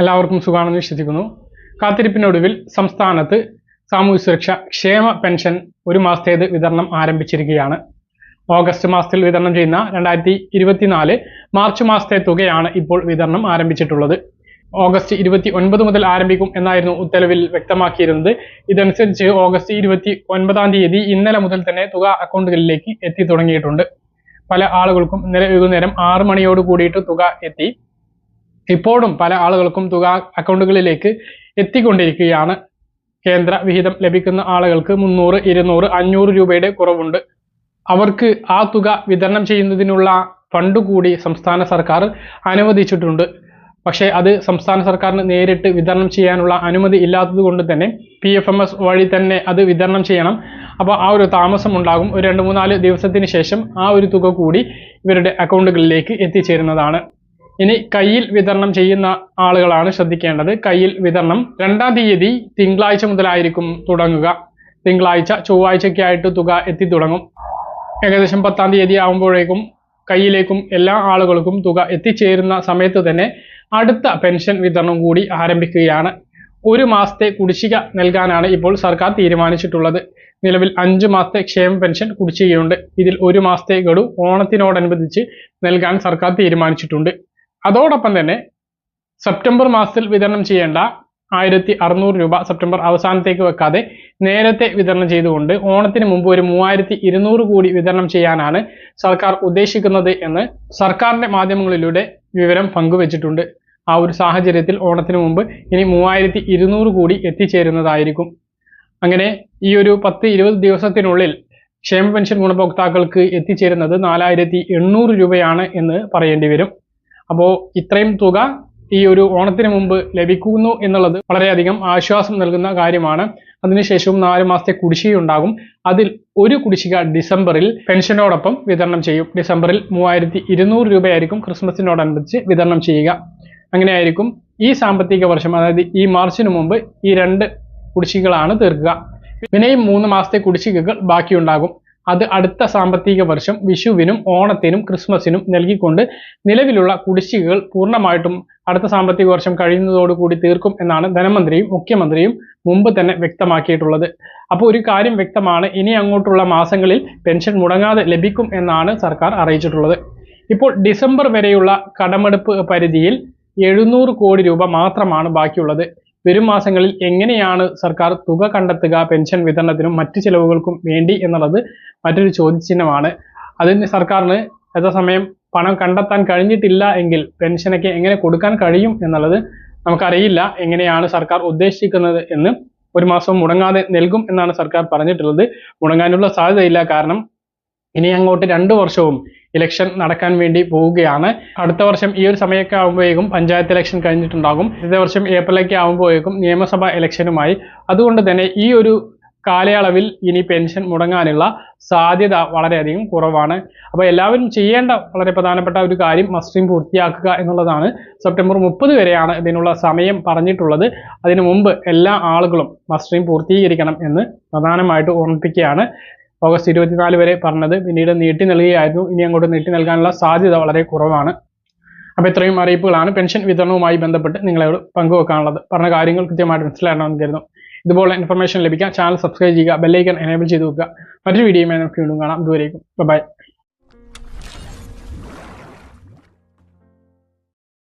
എല്ലാവർക്കും സുഖമാണെന്ന് വിശ്വസിക്കുന്നു. കാത്തിരിപ്പിനൊടുവിൽ സംസ്ഥാനത്ത് സാമൂഹ്യ സുരക്ഷ ക്ഷേമ പെൻഷൻ ഒരു മാസത്തേത് വിതരണം ആരംഭിച്ചിരിക്കുകയാണ്. ഓഗസ്റ്റ് മാസത്തിൽ വിതരണം ചെയ്യുന്ന രണ്ടായിരത്തി ഇരുപത്തിനാല് മാർച്ച് മാസത്തെ തുകയാണ് ഇപ്പോൾ വിതരണം ആരംഭിച്ചിട്ടുള്ളത്. ഓഗസ്റ്റ് ഇരുപത്തി ഒൻപത് മുതൽ ആരംഭിക്കും എന്നായിരുന്നു ഉത്തരവിൽ വ്യക്തമാക്കിയിരുന്നത്. ഇതനുസരിച്ച് ഓഗസ്റ്റ് ഇരുപത്തി ഒൻപതാം തീയതി ഇന്നലെ മുതൽ തന്നെ തുക അക്കൗണ്ടുകളിലേക്ക് എത്തി തുടങ്ങിയിട്ടുണ്ട്. പല ആളുകൾക്കും ഇന്നലെ വൈകുന്നേരം ആറ് മണിയോട് കൂടിയിട്ട് തുക എത്തി. ഇപ്പോഴും പല ആളുകൾക്കും തുക അക്കൗണ്ടുകളിലേക്ക് എത്തിക്കൊണ്ടിരിക്കുകയാണ്. കേന്ദ്ര വിഹിതം ലഭിക്കുന്ന ആളുകൾക്ക് മുന്നൂറ് ഇരുന്നൂറ് അഞ്ഞൂറ് രൂപയുടെ കുറവുണ്ട്. അവർക്ക് ആ തുക വിതരണം ചെയ്യുന്നതിനുള്ള ഫണ്ട് കൂടി സംസ്ഥാന സർക്കാർ അനുവദിച്ചിട്ടുണ്ട്. പക്ഷേ അത് സംസ്ഥാന സർക്കാരിന് നേരിട്ട് വിതരണം ചെയ്യാനുള്ള അനുമതി ഇല്ലാത്തത് കൊണ്ട് തന്നെ പി എഫ് എം എസ് വഴി തന്നെ അത് വിതരണം ചെയ്യണം. അപ്പോൾ ആ ഒരു താമസം ഉണ്ടാകും. ഒരു രണ്ട് മൂന്നാൽ ദിവസത്തിന് ശേഷം ആ ഒരു തുക കൂടി ഇവരുടെ അക്കൗണ്ടുകളിലേക്ക് എത്തിച്ചേരുന്നതാണ്. ഇനി കയ്യിൽ വിതരണം ചെയ്യുന്ന ആളുകളാണ് ശ്രദ്ധിക്കേണ്ടത്. കയ്യിൽ വിതരണം രണ്ടാം തീയതി തിങ്കളാഴ്ച മുതലായിരിക്കും തുടങ്ങുക. തിങ്കളാഴ്ച ചൊവ്വാഴ്ചയ്ക്കായിട്ട് തുക എത്തി തുടങ്ങും. ഏകദേശം പത്താം തീയതി ആകുമ്പോഴേക്കും കയ്യിലേക്കും എല്ലാ ആളുകൾക്കും തുക എത്തിച്ചേരുന്ന സമയത്ത് തന്നെ അടുത്ത പെൻഷൻ വിതരണം കൂടി ആരംഭിക്കുകയാണ്. ഒരു മാസത്തെ കുടിശ്ശിക നൽകാനാണ് ഇപ്പോൾ സർക്കാർ തീരുമാനിച്ചിട്ടുള്ളത്. നിലവിൽ അഞ്ച് മാസത്തെ ക്ഷേമ പെൻഷൻ കുടിശ്ശികയുണ്ട്. ഇതിൽ ഒരു മാസത്തെ ഗഡു ഓണത്തിനോടനുബന്ധിച്ച് നൽകാൻ സർക്കാർ തീരുമാനിച്ചിട്ടുണ്ട്. അതോടൊപ്പം തന്നെ സെപ്റ്റംബർ മാസത്തിൽ വിതരണം ചെയ്യേണ്ട ആയിരത്തി അറുന്നൂറ് രൂപ സെപ്റ്റംബർ അവസാനത്തേക്ക് വെക്കാതെ നേരത്തെ വിതരണം ചെയ്തുകൊണ്ട് ഓണത്തിന് മുമ്പ് ഒരു മൂവായിരത്തി ഇരുന്നൂറ് കോടി വിതരണം ചെയ്യാനാണ് സർക്കാർ ഉദ്ദേശിക്കുന്നത് എന്ന് സർക്കാരിന്റെ മാധ്യമങ്ങളിലൂടെ വിവരം പങ്കുവച്ചിട്ടുണ്ട്. ആ ഒരു സാഹചര്യത്തിൽ ഓണത്തിന് മുമ്പ് ഇനി മൂവായിരത്തി ഇരുന്നൂറ് കോടി എത്തിച്ചേരുന്നതായിരിക്കും. അങ്ങനെ ഈ ഒരു പത്ത് ഇരുപത് ദിവസത്തിനുള്ളിൽ ക്ഷേമ പെൻഷൻ ഗുണഭോക്താക്കൾക്ക് എത്തിച്ചേരുന്നത് നാലായിരത്തി എണ്ണൂറ് രൂപയാണ് എന്ന് പറയേണ്ടി വരും. അപ്പോൾ ഇത്രയും തുക ഈ ഒരു ഓണത്തിന് മുമ്പ് ലഭിക്കുന്നു എന്നുള്ളത് വളരെയധികം ആശ്വാസം നൽകുന്ന കാര്യമാണ്. അതിനുശേഷവും നാല് മാസത്തെ കുടിശ്ശിക ഉണ്ടാകും. അതിൽ ഒരു കുടിശ്ശിക ഡിസംബറിൽ പെൻഷനോടൊപ്പം വിതരണം ചെയ്യും. ഡിസംബറിൽ മൂവായിരത്തി ഇരുന്നൂറ് രൂപയായിരിക്കും ക്രിസ്മസിനോടനുബന്ധിച്ച് വിതരണം ചെയ്യുക. അങ്ങനെയായിരിക്കും ഈ സാമ്പത്തിക വർഷം അതായത് ഈ മാർച്ചിന് മുമ്പ് ഈ രണ്ട് കുടിശ്ശികളാണ് തീർക്കുക. പിന്നെയും മൂന്ന് മാസത്തെ കുടിശ്ശികകൾ ബാക്കിയുണ്ടാകും. അത് അടുത്ത സാമ്പത്തിക വർഷം വിഷുവിനും ഓണത്തിനും ക്രിസ്മസിനും നൽകിക്കൊണ്ട് നിലവിലുള്ള കുടിശ്ശികകൾ പൂർണമായിട്ടും അടുത്ത സാമ്പത്തിക വർഷം കഴിയുന്നതോടുകൂടി തീർക്കും എന്നാണ് ധനമന്ത്രിയും മുഖ്യമന്ത്രിയും മുമ്പ് തന്നെ വ്യക്തമാക്കിയിട്ടുള്ളത്. അപ്പോൾ ഒരു കാര്യം വ്യക്തമാണ് ഇനി അങ്ങോട്ടുള്ള മാസങ്ങളിൽ പെൻഷൻ മുടങ്ങാതെ ലഭിക്കും എന്നാണ് സർക്കാർ അറിയിച്ചിട്ടുള്ളത്. ഇപ്പോൾ ഡിസംബർ വരെയുള്ള കടമെടുപ്പ് പരിധിയിൽ എഴുന്നൂറ് കോടി രൂപ മാത്രമാണ് ബാക്കിയുള്ളത്. വരും മാസങ്ങളിൽ എങ്ങനെയാണ് സർക്കാർ തുക കണ്ടെത്തുക പെൻഷൻ വിതരണത്തിനും മറ്റു ചിലവുകൾക്കും വേണ്ടി എന്നുള്ളത് മറ്റൊരു ചോദ്യചിഹ്നമാണ്. അതിന് സർക്കാരിന് യഥാസമയം പണം കണ്ടെത്താൻ കഴിഞ്ഞിട്ടില്ല എങ്കിൽ പെൻഷനൊക്കെ എങ്ങനെ കൊടുക്കാൻ കഴിയും എന്നുള്ളത് നമുക്കറിയില്ല. എങ്ങനെയാണ് സർക്കാർ ഉദ്ദേശിക്കുന്നത് എന്ന് ഒരു മാസം മുടങ്ങാതെ നൽകും എന്നാണ് സർക്കാർ പറഞ്ഞിട്ടുള്ളത്. മുടങ്ങാനുള്ള സാധ്യതയില്ല. കാരണം ഇനി അങ്ങോട്ട് രണ്ടു വർഷവും ഇലക്ഷൻ നടക്കാൻ വേണ്ടി പോവുകയാണ്. അടുത്ത വർഷം ഈ ഒരു സമയമൊക്കെ ആകുമ്പോഴേക്കും പഞ്ചായത്ത് ഇലക്ഷൻ കഴിഞ്ഞിട്ടുണ്ടാകും. അടുത്ത വർഷം ഏപ്രിലൊക്കെ ആകുമ്പോഴേക്കും നിയമസഭാ ഇലക്ഷനുമായി അതുകൊണ്ട് തന്നെ ഈ ഒരു കാലയളവിൽ ഇനി പെൻഷൻ മുടങ്ങാനുള്ള സാധ്യത വളരെയധികം കുറവാണ്. അപ്പോൾ എല്ലാവരും ചെയ്യേണ്ട വളരെ പ്രധാനപ്പെട്ട ഒരു കാര്യം മസ്റ്റിംഗ് പൂർത്തിയാക്കുക എന്നുള്ളതാണ്. സെപ്റ്റംബർ മുപ്പത് വരെയാണ് ഇതിനുള്ള സമയം പറഞ്ഞിട്ടുള്ളത്. അതിനു മുമ്പ് എല്ലാ ആളുകളും മസ്റ്റിംഗ് പൂർത്തീകരിക്കണം എന്ന് പ്രധാനമായിട്ട് ഓർമ്മിപ്പിക്കുകയാണ്. ഓഗസ്റ്റ് ഇരുപത്തിനാല് വരെ പറഞ്ഞത്. പിന്നീട് നീട്ടി നൽകുകയായിരുന്നു ഇനി അങ്ങോട്ട് നീട്ടി നൽകാനുള്ള സാധ്യത വളരെ കുറവാണ്. അപ്പോൾ ഇത്രയും അറിയിപ്പുകളാണ് പെൻഷൻ വിതരണവുമായി ബന്ധപ്പെട്ട് നിങ്ങളോട് പങ്കുവെക്കാനുള്ളത്. പറഞ്ഞ കാര്യങ്ങൾ കൃത്യമായിട്ട് മനസ്സിലാക്കണമെന്ന് കരുതുന്നു. ഇതുപോലെ ഇൻഫർമേഷൻ ലഭിക്കാൻ ചാനൽ സബ്സ്ക്രൈബ് ചെയ്യുക ബെല്ലൈക്കൺ എനേബിൾ ചെയ്ത് വെക്കുക. മറ്റൊരു വീഡിയോയുമായി നമുക്ക് വീണ്ടും കാണാം. ദൂരേക്കും ബൈ